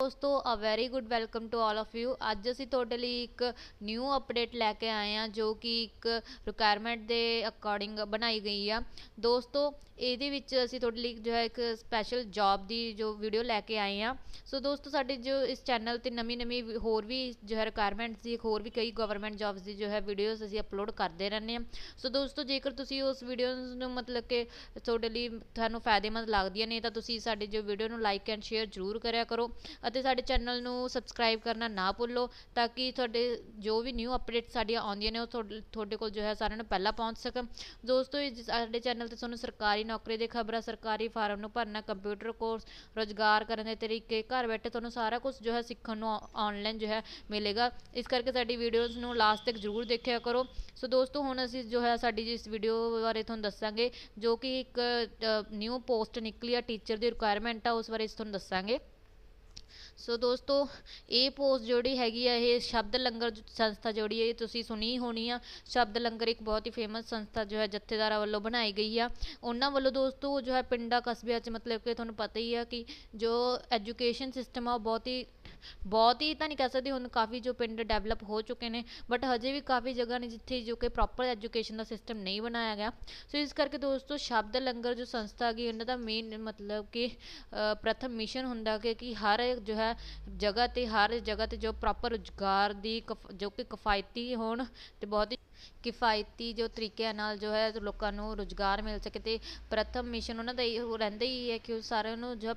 ਦੋਸਤੋ a very good welcome to all of you ਅੱਜ ਅਸੀਂ ਤੁਹਾਡੇ ਲਈ ਇੱਕ ਨਿਊ ਅਪਡੇਟ ਲੈ ਕੇ ਆਏ ਹਾਂ, ਜੋ ਕਿ ਇੱਕ ਰਿਕੁਆਇਰਮੈਂਟ ਦੇ ਅਕੋਰਡਿੰਗ ਬਣਾਈ ਗਈ ਆ। ਦੋਸਤੋ, ਇਹਦੇ ਵਿੱਚ ਅਸੀਂ ਤੁਹਾਡੇ ਲਈ ਜੋ ਹੈ ਇੱਕ ਸਪੈਸ਼ਲ ਜੌਬ ਦੀ ਜੋ ਵੀਡੀਓ ਲੈ ਕੇ ਆਏ ਆ ਸੋ ਦੋਸਤੋ, ਸਾਡੇ ਜੋ ਇਸ ਚੈਨਲ ਤੇ ਨਵੀਂ ਨਵੀਂ ਹੋਰ ਵੀ ਜੋ ਹੈ ਰਿਕੁਆਇਰਮੈਂਟਸ ਦੀ ਹੋਰ ਵੀ ਕਈ ਗਵਰਨਮੈਂਟ ਜੌਬਸ ਦੀ ਜੋ ਹੈ ਵੀਡੀਓਜ਼ ਅਸੀਂ ਅਪਲੋਡ ਕਰਦੇ ਰਹਿੰਦੇ ਆ ਸੋ ਦੋਸਤੋ, ਜੇਕਰ ਤੁਸੀਂ ਉਸ ਵੀਡੀਓਜ਼ ਨੂੰ ਮਤਲਬ ਕਿ ਤੁਹਾਡੇ ਲਈ ਤੁਹਾਨੂੰ ਫਾਇਦੇਮੰਦ ਲੱਗਦੀਆਂ ਨੇ, ਤਾਂ ਤੁਸੀਂ ਸਾਡੇ ਜੋ ਵੀਡੀਓ ਨੂੰ ਲਾਈਕ ਐਂਡ ਸ਼ੇਅਰ ਜ਼ਰੂਰ ਕਰਿਆ ਕਰੋ। ਅਤੇ ਸਾਡੇ ਚੈਨਲ ਨੂੰ ਸਬਸਕ੍ਰਾਈਬ ਕਰਨਾ ਨਾ ਭੁੱਲੋ ਤਾਂ ਕਿ ਤੁਹਾਡੇ ਜੋ ਵੀ ਨਿਊ ਅਪਡੇਟ ਸਾਡੀਆਂ ਆਉਂਦੀਆਂ ਨੇ ਉਹ ਤੁਹਾਡੇ ਕੋਲ ਜੋ ਹੈ ਸਾਰਿਆਂ ਨੂੰ ਪਹਿਲਾਂ ਪਹੁੰਚ ਸਕਣ। ਦੋਸਤੋ ਸਾਡੇ ਚੈਨਲ ਤੇ ਤੁਹਾਨੂੰ ਸਰਕਾਰੀ ਨੌਕਰੀ ਦੇ ਖਬਰਾਂ ਸਰਕਾਰੀ ਫਾਰਮ ਨੂੰ ਭਰਨਾ ਕੰਪਿਊਟਰ ਕੋਰਸ ਰੋਜ਼ਗਾਰ ਕਰਨ ਦੇ ਤਰੀਕੇ, ਘਰ ਬੈਠੇ ਤੁਹਾਨੂੰ ਸਾਰਾ ਕੁਝ ਜੋ ਹੈ ਸਿੱਖਣ ਨੂੰ ਆਨਲਾਈਨ ਜੋ ਹੈ ਮਿਲੇਗਾ। ਇਸ ਕਰਕੇ ਸਾਡੀ ਵੀਡੀਓਜ਼ ਨੂੰ ਲਾਸਟ ਤੱਕ ਜ਼ਰੂਰ ਦੇਖਿਆ ਕਰੋ। ਸੋ ਦੋਸਤੋ, ਹੁਣ ਅਸੀਂ ਜੋ ਹੈ ਸਾਡੀ ਇਸ ਵੀਡੀਓ ਬਾਰੇ ਤੁਹਾਨੂੰ ਦੱਸਾਂਗੇ, ਜੋ ਕਿ ਇੱਕ ਨਿਊ ਪੋਸਟ ਨਿਕਲੀ ਆ ਟੀਚਰ ਦੀ ਰਿਕੁਆਇਰਮੈਂਟ ਆ, ਉਸ ਬਾਰੇ ਤੁਹਾਨੂੰ ਦੱਸਾਂਗੇ। ਸੋ ਦੋਸਤੋ, ਇਹ ਪੋਸਟ ਜਿਹੜੀ ਹੈਗੀ ਆ, ਇਹ ਸ਼ਬਦ ਲੰਗਰ ਸੰਸਥਾ ਜਿਹੜੀ ਹੈ ਤੁਸੀਂ ਸੁਣੀ ਹੋਣੀ ਆ। ਸ਼ਬਦ ਲੰਗਰ ਇੱਕ ਬਹੁਤ ਹੀ ਫੇਮਸ ਸੰਸਥਾ ਜੋ ਹੈ, ਜਥੇਦਾਰਾਂ ਵੱਲੋਂ ਬਣਾਈ ਗਈ ਆ। ਉਹਨਾਂ ਵੱਲੋਂ ਦੋਸਤੋ, ਜੋ ਹੈ ਪਿੰਡਾਂ ਕਸਬਿਆਂ 'ਚ ਮਤਲਬ ਕਿ ਤੁਹਾਨੂੰ ਪਤਾ ਹੀ ਆ ਕਿ ਜੋ ਐਜੂਕੇਸ਼ਨ ਸਿਸਟਮ ਆ, ਉਹ ਬਹੁਤ ਹੀ ਬਹੁਤ ਹੀ ਤਾਂ ਨਹੀਂ ਕਹਿ ਸਕਦੇ, ਹੁਣ ਕਾਫੀ ਜੋ ਪਿੰਡ ਡੈਵਲਪ ਹੋ ਚੁੱਕੇ ਨੇ ਬਟ ਹਜੇ ਵੀ ਕਾਫੀ ਜਗ੍ਹਾ ਨੇ ਜਿੱਥੇ ਜੋ ਕਿ ਪ੍ਰੋਪਰ ਐਜੂਕੇਸ਼ਨ ਦਾ ਸਿਸਟਮ ਨਹੀਂ ਬਣਾਇਆ ਗਿਆ। ਸੋ ਇਸ ਕਰਕੇ ਦੋਸਤੋ, ਸ਼ਬਦ ਲੰਗਰ ਜੋ ਸੰਸਥਾ ਗਈ ਉਹਨਾਂ ਦਾ ਮੇਨ ਮਤਲਬ ਕਿ ਪ੍ਰਥਮ ਮਿਸ਼ਨ ਹੁੰਦਾ ਕਿ ਕਿ ਹਰ ਜੋ ਹੈ, ਜਗ੍ਹਾ ਤੇ ਹਰ ਜਗ੍ਹਾ ਤੇ ਜੋ ਪ੍ਰੋਪਰ ਰੁਜ਼ਗਾਰ ਦੀ ਜੋ ਕਿ ਕਿਫਾਇਤੀ ਹੋਣ ਤੇ ਬਹੁਤ ਹੀ ਕਿਫਾਇਤੀ ਜੋ ਤਰੀਕਿਆਂ ਨਾਲ ਜੋ ਹੈ ਲੋਕਾਂ ਨੂੰ ਰੁਜ਼ਗਾਰ ਮਿਲ ਸਕੇ ਤੇ ਪ੍ਰਥਮ ਮਿਸ਼ਨ ਉਹਨਾਂ ਦਾ ਇਹ ਰਹਿੰਦਾ ਹੀ ਹੈ ਕਿ ਉਹ ਸਾਰਿਆਂ ਨੂੰ ਜੋ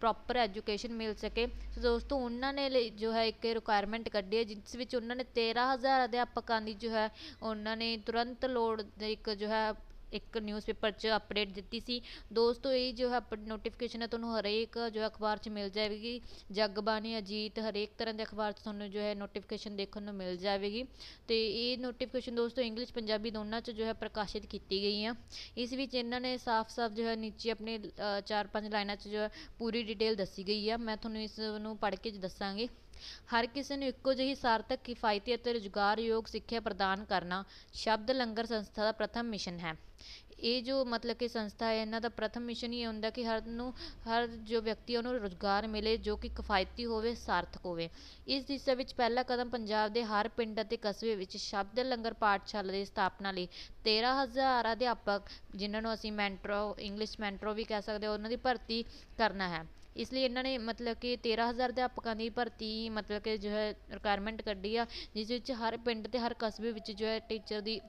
ਪ੍ਰੋਪਰ ਐਜੂਕੇਸ਼ਨ ਮਿਲ ਸਕੇ। ਸੋ ਦੋਸਤੋ, ਉਹਨਾਂ ਨੇ ਲਈ ਜੋ ਹੈ ਇੱਕ ਰਿਕੁਆਇਰਮੈਂਟ ਕੱਢੀ ਹੈ, ਜਿਸ ਵਿੱਚ ਉਹਨਾਂ ਨੇ 13000 ਅਧਿਆਪਕਾਂ ਦੀ ਜੋ ਹੈ, ਉਹਨਾਂ ਨੇ ਤੁਰੰਤ ਲੋੜ ਇੱਕ ਜੋ ਹੈ ਇੱਕ ਨਿਊਜ਼ਪੇਪਰ 'ਚ ਅਪਡੇਟ ਦਿੱਤੀ ਸੀ। ਦੋਸਤੋ, ਇਹ ਜੋ ਹੈ ਨੋਟੀਫਿਕੇਸ਼ਨ ਹੈ, ਤੁਹਾਨੂੰ ਹਰੇਕ ਜੋ ਅਖਬਾਰ 'ਚ ਮਿਲ ਜਾਵੇਗੀ। ਜਗਬਾਣੀ, ਅਜੀਤ, ਹਰੇਕ ਤਰ੍ਹਾਂ ਦੇ ਅਖਬਾਰ 'ਚ ਤੁਹਾਨੂੰ ਜੋ ਹੈ ਨੋਟੀਫਿਕੇਸ਼ਨ ਦੇਖਣ ਨੂੰ ਮਿਲ ਜਾਵੇਗੀ। ਤੇ ਇਹ ਨੋਟੀਫਿਕੇਸ਼ਨ ਦੋਸਤੋ ਇੰਗਲਿਸ਼ ਪੰਜਾਬੀ ਦੋਨਾਂ 'ਚ ਜੋ ਹੈ ਪ੍ਰਕਾਸ਼ਿਤ ਕੀਤੀ ਗਈ ਆ ਇਸ ਵਿੱਚ ਇਹਨਾਂ ਨੇ ਸਾਫ਼-ਸਾਫ਼ ਜੋ ਹੈ ਨੀਚੇ ਆਪਣੇ ਚਾਰ ਪੰਜ ਲਾਈਨਾਂ 'ਚ ਜੋ ਹੈ ਪੂਰੀ ਡਿਟੇਲ ਦੱਸੀ ਗਈ ਆ ਮੈਂ ਤੁਹਾਨੂੰ ਇਸ ਨੂੰ ਪੜ੍ਹ ਕੇ ਦੱਸਾਂਗੀ। ਹਰ ਕਿਸੇ ਨੂੰ ਇੱਕੋ ਜਿਹੀ ਸਾਰਥਕ, ਕਿਫਾਇਤੀ ਅਤੇ ਰੁਜ਼ਗਾਰਯੋਗ ਸਿੱਖਿਆ ਪ੍ਰਦਾਨ ਕਰਨਾ ਸ਼ਬਦ ਲੰਗਰ ਸੰਸਥਾ ਦਾ ਪ੍ਰਥਮ ਮਿਸ਼ਨ ਹੈ। ਇਹ ਜੋ ਮਤਲਬ ਕਿ ਸੰਸਥਾ ਹੈ, ਇਹਨਾਂ ਦਾ ਪ੍ਰਥਮ ਮਿਸ਼ਨ ਹੀ ਇਹ ਹੁੰਦਾ ਕਿ ਹਰ ਨੂੰ, ਹਰ ਜੋ ਵਿਅਕਤੀ ਉਹਨੂੰ ਰੁਜ਼ਗਾਰ ਮਿਲੇ ਜੋ ਕਿ ਕਿਫਾਇਤੀ ਹੋਵੇ, ਸਾਰਥਕ ਹੋਵੇ। ਇਸ ਦਿਸ਼ਾ ਵਿੱਚ ਪਹਿਲਾ ਕਦਮ ਪੰਜਾਬ ਦੇ ਹਰ ਪਿੰਡ ਅਤੇ ਕਸਬੇ ਵਿੱਚ ਸ਼ਬਦ ਲੰਗਰ ਪਾਠਸ਼ਾਲਾ ਦੀ ਸਥਾਪਨਾ ਲਈ 13000 ਅਧਿਆਪਕ, ਜਿਨ੍ਹਾਂ ਨੂੰ ਅਸੀਂ ਮੈਂਟਰੋ, ਇੰਗਲਿਸ਼ ਮੈਂਟਰੋ ਵੀ ਕਹਿ ਸਕਦੇ ਹਾਂ, ਉਹਨਾਂ ਦੀ ਭਰਤੀ ਕਰਨਾ ਹੈ। ਇਸ ਲਈ ਇਹਨਾਂ ਨੇ ਮਤਲਬ ਕਿ 13000 ਅਧਿਆਪਕਾਂ ਦੀ ਭਰਤੀ ਮਤਲਬ ਕਿ ਜੋ ਹੈ ਰਿਕੁਆਇਰਮੈਂਟ ਕੱਢੀ ਆ, ਜਿਸ ਵਿੱਚ ਹਰ ਪਿੰਡ ਤੇ ਹਰ ਕਸਬੇ ਵਿੱਚ ਜੋ ਹੈ ਟੀਚਰ ਦੀ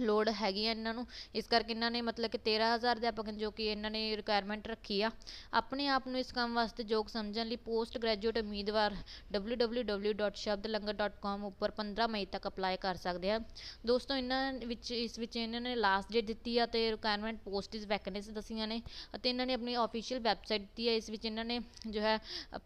ਲੋੜ ਹੈਗੀ ਆ ਇਹਨਾਂ ਨੂੰ। ਇਸ ਕਰਕੇ ਇਹਨਾਂ ਨੇ ਮਤਲਬ ਕਿ 13000 ਅਧਿਆਪਕ ਜੋ ਕਿ ਇਹਨਾਂ ਨੇ ਰਿਕੁਆਇਰਮੈਂਟ ਰੱਖੀ ਆ। ਆਪਣੇ ਆਪ ਨੂੰ ਇਸ ਕੰਮ ਵਾਸਤੇ ਯੋਗ ਸਮਝਣ ਲਈ ਪੋਸਟ ਗ੍ਰੈਜੂਏਟ ਉਮੀਦਵਾਰ www.shabdlangar.com ਉੱਪਰ 15 ਮਈ ਤੱਕ ਅਪਲਾਈ ਕਰ ਸਕਦੇ ਆ। ਦੋਸਤੋ, ਇਹਨਾਂ ਵਿੱਚ, ਇਸ ਵਿੱਚ ਇਹਨਾਂ ਨੇ ਲਾਸਟ ਡੇਟ ਦਿੱਤੀ ਆ ਤੇ ਰਿਕੁਆਇਰਮੈਂਟ ਪੋਸਟ ਇਸ ਵੈਕੈਂਸੀ ਦੱਸੀਆਂ ਨੇ ਅਤੇ ਇਹਨਾਂ ਨੇ ਆਪਣੀ ਆਫੀਸ਼ੀਅਲ ਵੈਬਸਾਈਟ ਦਿੱਤੀ ਹੈ ਇਸ ਵਿੱਚ ਇਹਨਾਂ ਨੇ ਜੋ ਹੈ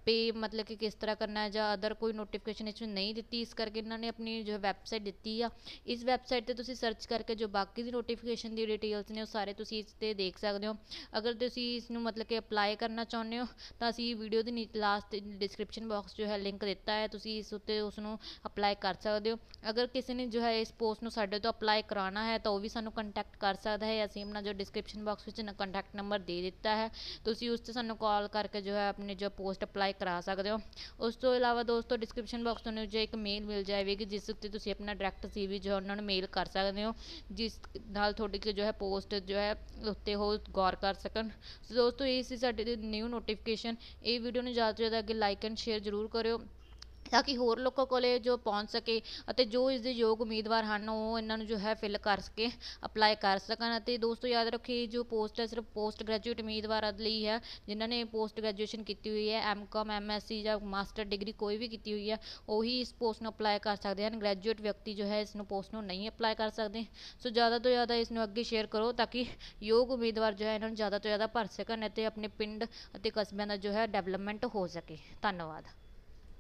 ਪੇ ਮਤਲਬ ਕਿ ਕਿਸ ਤਰ੍ਹਾਂ ਕਰਨਾ ਹੈ ਜਾਂ ਅਦਰ ਕੋਈ ਨੋਟੀਫਿਕੇਸ਼ਨ ਇਸ ਵਿੱਚ ਨਹੀਂ ਦਿੱਤੀ। ਇਸ ਕਰਕੇ ਇਹਨਾਂ ਨੇ ਆਪਣੀ ਜੋ ਵੈਬਸਾਈਟ ਦਿੱਤੀ ਆ। ਇਸ ਵੈਬਸਾਈਟ ਤੇ ਤੁਸੀਂ ਸਰਚ ਕਰਕੇ ਜੋ ਬਾਕੀ ਦੀ ਨੋਟੀਫਿਕੇਸ਼ਨ ਦੀ ਡਿਟੇਲਸ ਨੇ ਉਹ ਸਾਰੇ ਤੁਸੀਂ ਇਸ 'ਤੇ ਦੇਖ ਸਕਦੇ ਹੋ। ਅਗਰ ਤੁਸੀਂ ਇਸ ਨੂੰ ਮਤਲਬ ਕਿ ਅਪਲਾਈ ਕਰਨਾ ਚਾਹੁੰਦੇ ਹੋ, ਤਾਂ ਅਸੀਂ ਵੀਡੀਓ ਦੇ ਲਾਸਟ ਡਿਸਕ੍ਰਿਪਸ਼ਨ ਬਾਕਸ ਜੋ ਹੈ ਲਿੰਕ ਦਿੱਤਾ ਹੈ, ਤੁਸੀਂ ਇਸ ਉੱਤੇ ਉਸ ਨੂੰ ਅਪਲਾਈ ਕਰ ਸਕਦੇ ਹੋ। ਅਗਰ ਕਿਸੇ ਨੇ ਜੋ ਹੈ ਇਸ ਪੋਸਟ ਨੂੰ ਸਾਡੇ ਤੋਂ ਅਪਲਾਈ ਕਰਾਉਣਾ ਹੈ, ਤਾਂ ਉਹ ਵੀ ਸਾਨੂੰ ਕੰਟੈਕਟ ਕਰ ਸਕਦਾ ਹੈ। ਅਸੀਂ ਆਪਣਾ ਜੋ ਡਿਸਕ੍ਰਿਪਸ਼ਨ ਬਾਕਸ ਵਿੱਚ ਕੰਟੈਕਟ ਨੰਬਰ ਦੇ ਦਿੱਤਾ ਹੈ। ਤੁਸੀਂ ਉਸ ਤੇ ਸਾਨੂੰ ਕਾਲ ਕਰਕੇ ਜੋ ਹੈ ਆਪਣੇ ਜੋ ਪੋਸਟ ਅਪਲਾਈ ਕਰਾ ਸਕਦੇ ਹੋ। ਉਸ ਤੋਂ ਇਲਾਵਾ ਦੋਸਤੋ ਡਿਸਕ੍ਰਿਪਸ਼ਨ ਬਾਕਸ ਤੁਹਾਨੂੰ ਜੋ ਇੱਕ ਮੇਲ ਮਿਲ ਜਾਵੇਗੀ, ਜਿਸ ਉੱਤੇ ਤੁਸੀਂ ਆਪਣਾ ਡਾਇਰੈਕਟ ਸੀਵੀ ਜੋ ਉਹਨਾਂ ਨੂੰ ਮੇਲ ਕਰ ਸਕਦੇ ਹੋ। ਜਿਸ ਨਾਲ ਤੁਹਾਡੀ ਜੋ ਹੈ ਪੋਸਟ ਜੋ ਹੈ ਉੱਤੇ ਉਹ ਗੌਰ ਕਰ ਸਕਣ। ਸੋ ਦੋਸਤੋ, ਇਹ ਸੀ ਸਾਡੇ ਨਿਊ ਨੋਟੀਫਿਕੇਸ਼ਨ ਇਹ ਵੀਡੀਓ ਨੂੰ ਜ਼ਿਆਦਾ ਤੋਂ ਜ਼ਿਆਦਾ ਅੱਗੇ ਲਾਈਕ ਐਂਡ ਸ਼ੇਅਰ ਜ਼ਰੂਰ ਕਰਿਓ। ਤਾਂ ਕਿ ਹੋਰ ਲੋਕਾਂ ਕੋਲੇ ਜੋ ਪਹੁੰਚ ਸਕੇ ਅਤੇ ਜੋ ਇਸ ਦੇ ਯੋਗ ਉਮੀਦਵਾਰ ਹਨ, ਉਹ ਇਹਨਾਂ ਨੂੰ ਜੋ ਹੈ ਫਿਲ ਕਰ ਸਕੇ ਅਪਲਾਈ ਕਰ ਸਕਣ। ਅਤੇ ਦੋਸਤੋ, ਯਾਦ ਰੱਖੀ ਜੋ ਪੋਸਟ ਹੈ, ਸਿਰਫ ਪੋਸਟ ਗ੍ਰੈਜੂਏਟ ਉਮੀਦਵਾਰਾਂ ਲਈ ਹੈ, ਜਿਨ੍ਹਾਂ ਨੇ ਪੋਸਟ ਗ੍ਰੈਜੂਏਸ਼ਨ ਕੀਤੀ ਹੋਈ ਹੈ ਐਮਕਾਮ ਐਮਐਸਸੀ ਜਾਂ ਮਾਸਟਰ ਡਿਗਰੀ ਕੋਈ ਵੀ ਕੀਤੀ ਹੋਈ ਹੈ, ਉਹੀ ਇਸ ਪੋਸਟ ਨੂੰ ਅਪਲਾਈ ਕਰ ਸਕਦੇ ਹਨ। ਗ੍ਰੈਜੂਏਟ ਵਿਅਕਤੀ ਜੋ ਹੈ, ਇਸ ਨੂੰ ਪੋਸਟ ਨੂੰ ਨਹੀਂ ਅਪਲਾਈ ਕਰ ਸਕਦੇ। ਸੋ, ਜ਼ਿਆਦਾ ਤੋਂ ਜ਼ਿਆਦਾ ਇਸ ਨੂੰ ਅੱਗੇ ਸ਼ੇਅਰ ਕਰੋ, ਤਾਂ ਕਿ ਯੋਗ ਉਮੀਦਵਾਰ ਜੋ ਹੈ, ਇਹਨਾਂ ਨੂੰ ਜ਼ਿਆਦਾ ਤੋਂ ਜ਼ਿਆਦਾ ਭਰ ਸਕਣ ਅਤੇ ਆਪਣੇ ਪਿੰਡ ਅਤੇ ਕਸਬਿਆਂ ਦਾ ਜੋ ਹੈ ਡਿਵੈਲਪਮੈਂਟ ਹੋ ਸਕੇ। ਧੰਨਵਾਦ।